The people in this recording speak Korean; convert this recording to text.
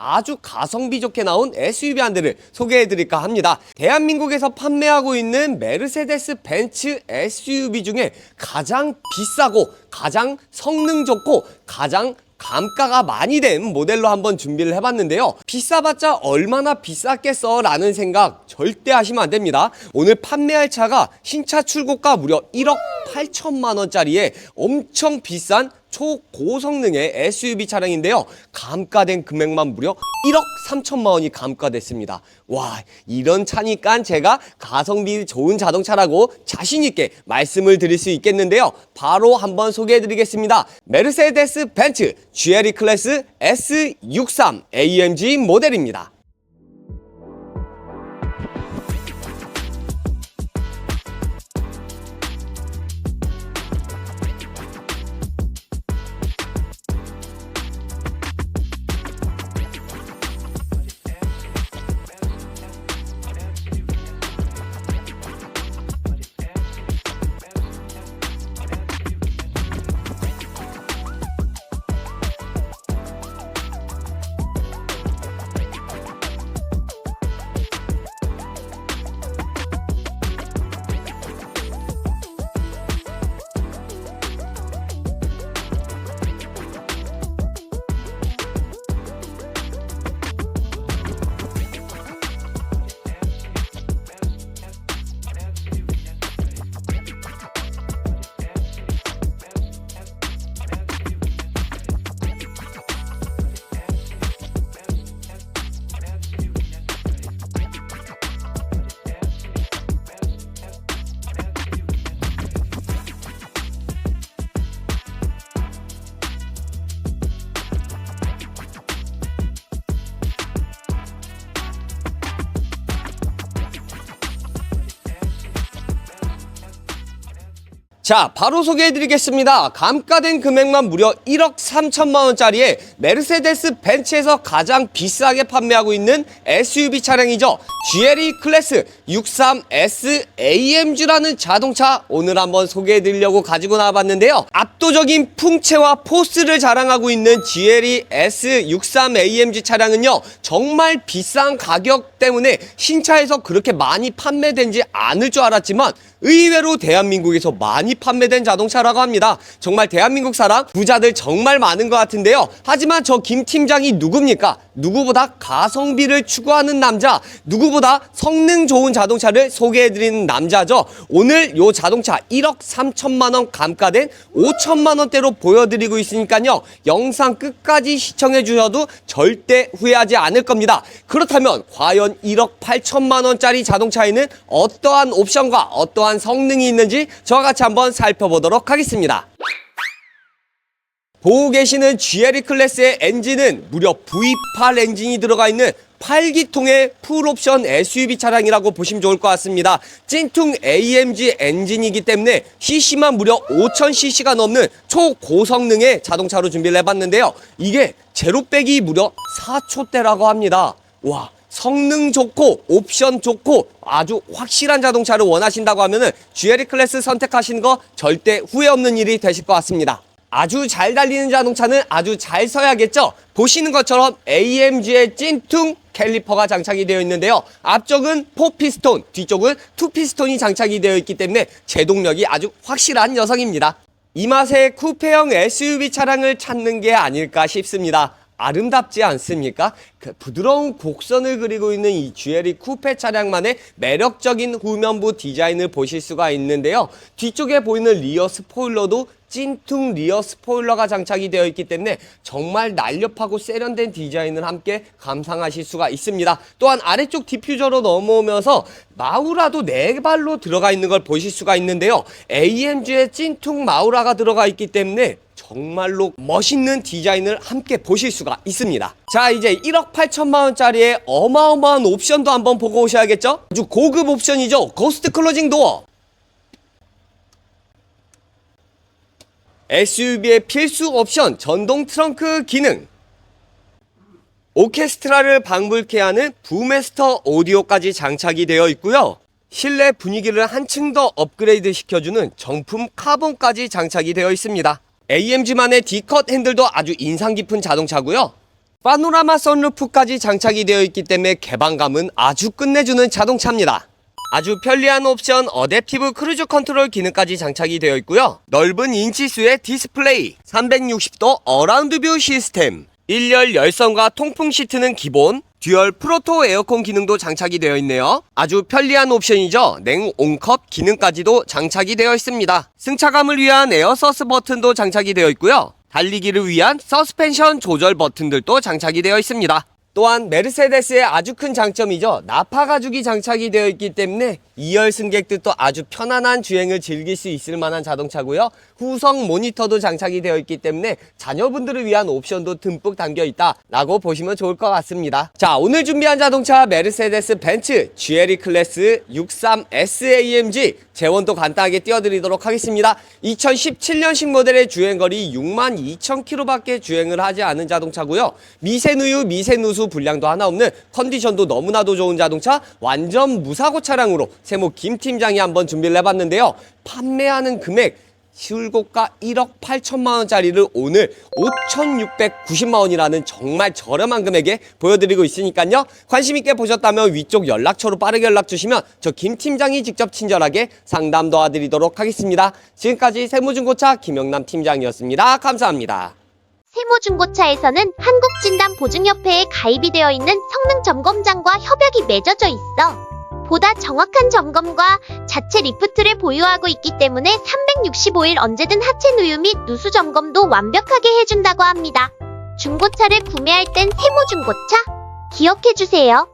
아주 가성비 좋게 나온 SUV 한 대를 소개해 드릴까 합니다. 대한민국에서 판매하고 있는 메르세데스 벤츠 SUV 중에 가장 비싸고 가장 성능 좋고 가장 감가가 많이 된 모델로 한번 준비를 해봤는데요. 비싸봤자 얼마나 비쌌겠어 라는 생각 절대 하시면 안 됩니다. 오늘 판매할 차가 신차 출고가 무려 1억 8천만 원짜리의 엄청 비싼 초고성능의 SUV 차량인데요. 감가된 금액만 무려 1억 3천만 원이 감가됐습니다. 와, 이런 차니까 제가 가성비 좋은 자동차라고 자신있게 말씀을 드릴 수 있겠는데요. 바로 한번 소개해 드리겠습니다. 메르세데스 벤츠 GLE 클래스 S63 AMG 모델입니다. 자, 바로 소개해 드리겠습니다. 감가된 금액만 무려 1억 3천만 원짜리의 메르세데스 벤츠에서 가장 비싸게 판매하고 있는 SUV 차량이죠. GLE 클래스 63S AMG라는 자동차 오늘 한번 소개해 드리려고 가지고 나와봤는데요. 압도적인 풍채와 포스를 자랑하고 있는 GLE S63 AMG 차량은요. 정말 비싼 가격 때문에 신차에서 그렇게 많이 판매되지 않을 줄 알았지만 의외로 대한민국에서 많이 판매된 자동차라고 합니다. 정말 대한민국 사람 부자들 정말 많은 것 같은데요. 하지만 저 김 팀장이 누굽니까? 누구보다 가성비를 추구하는 남자, 누구보다 성능 좋은 자 동차를 소개해드리는 남자죠. 오늘 요 자동차 1억 3천만 원 감가된 5천만 원대로 보여드리고 있으니까요. 영상 끝까지 시청해 주셔도 절대 후회하지 않을 겁니다. 그렇다면 과연 1억 8천만 원짜리 자동차에는 어떠한 옵션과 어떠한 성능이 있는지 저와 같이 한번 살펴보도록 하겠습니다. 보고 계시는 GLE 클래스의 엔진은 무려 V8 엔진이 들어가 있는 8기통의 풀옵션 SUV 차량이라고 보시면 좋을 것 같습니다. 찐퉁 AMG 엔진이기 때문에 CC만 무려 5000cc가 넘는 초고성능의 자동차로 준비를 해봤는데요. 이게 제로백이 무려 4초대라고 합니다. 와. 성능 좋고 옵션 좋고 아주 확실한 자동차를 원하신다고 하면은 GLE 클래스 선택하시는 거 절대 후회 없는 일이 되실 것 같습니다. 아주 잘 달리는 자동차는 아주 잘 서야겠죠? 보시는 것처럼 AMG의 찐퉁 캘리퍼가 장착이 되어 있는데요. 앞쪽은 4피스톤, 뒤쪽은 2피스톤이 장착이 되어 있기 때문에 제동력이 아주 확실한 녀석입니다. 이 맛에 쿠페형 SUV 차량을 찾는 게 아닐까 싶습니다. 아름답지 않습니까? 그 부드러운 곡선을 그리고 있는 이 GLE 쿠페 차량만의 매력적인 후면부 디자인을 보실 수가 있는데요. 뒤쪽에 보이는 리어 스포일러도 찐퉁 리어 스포일러가 장착이 되어 있기 때문에 정말 날렵하고 세련된 디자인을 함께 감상하실 수가 있습니다. 또한 아래쪽 디퓨저로 넘어오면서 마우라도 네 발로 들어가 있는 걸 보실 수가 있는데요. AMG의 찐퉁 마우라가 들어가 있기 때문에 정말로 멋있는 디자인을 함께 보실 수가 있습니다. 자, 이제 1억 8천만 원짜리의 어마어마한 옵션도 한번 보고 오셔야겠죠? 아주 고급 옵션이죠. 고스트 클로징 도어. SUV의 필수 옵션 전동 트렁크 기능. 오케스트라를 방불케 하는 부메스터 오디오까지 장착이 되어 있고요. 실내 분위기를 한층 더 업그레이드 시켜주는 정품 카본까지 장착이 되어 있습니다. AMG만의 D컷 핸들도 아주 인상 깊은 자동차고요. 파노라마 선루프까지 장착이 되어 있기 때문에 개방감은 아주 끝내주는 자동차입니다. 아주 편리한 옵션 어댑티브 크루즈 컨트롤 기능까지 장착이 되어 있고요. 넓은 인치수의 디스플레이, 360도 어라운드 뷰 시스템, 1열 열선과 통풍 시트는 기본, 듀얼 프로토 에어컨 기능도 장착이 되어 있네요. 아주 편리한 옵션이죠. 냉 온컵 기능까지도 장착이 되어 있습니다. 승차감을 위한 에어 서스 버튼도 장착이 되어 있고요. 달리기를 위한 서스펜션 조절 버튼들도 장착이 되어 있습니다. 또한 메르세데스의 아주 큰 장점이죠. 나파 가죽이 장착이 되어 있기 때문에 2열 승객들도 아주 편안한 주행을 즐길 수 있을 만한 자동차고요. 후성 모니터도 장착이 되어 있기 때문에 자녀분들을 위한 옵션도 듬뿍 담겨 있다 라고 보시면 좋을 것 같습니다. 자, 오늘 준비한 자동차 메르세데스 벤츠 GLE 클래스 63 SAMG 재원도 간단하게 띄워드리도록 하겠습니다. 2017년식 모델의 주행거리 6만 2천 킬로밖에 주행을 하지 않은 자동차고요. 미세누유, 미세누수 불량도 하나 없는 컨디션도 너무나도 좋은 자동차 완전 무사고 차량으로 세모 김 팀장이 한번 준비를 해봤는데요. 판매하는 금액 시울고가 1억 8천만 원짜리를 오늘 5,690만 원이라는 정말 저렴한 금액에 보여드리고 있으니까요. 관심 있게 보셨다면 위쪽 연락처로 빠르게 연락 주시면 저 김 팀장이 직접 친절하게 상담 도와드리도록 하겠습니다. 지금까지 세무중고차 김영남 팀장이었습니다. 감사합니다. 세모중고차에서는 한국진단보증협회에 가입이 되어 있는 성능 점검장과 협약이 맺어져 있어. 보다 정확한 점검과 자체 리프트를 보유하고 있기 때문에 365일 언제든 하체 누유 및 누수 점검도 완벽하게 해준다고 합니다. 중고차를 구매할 땐 세모중고차 기억해주세요.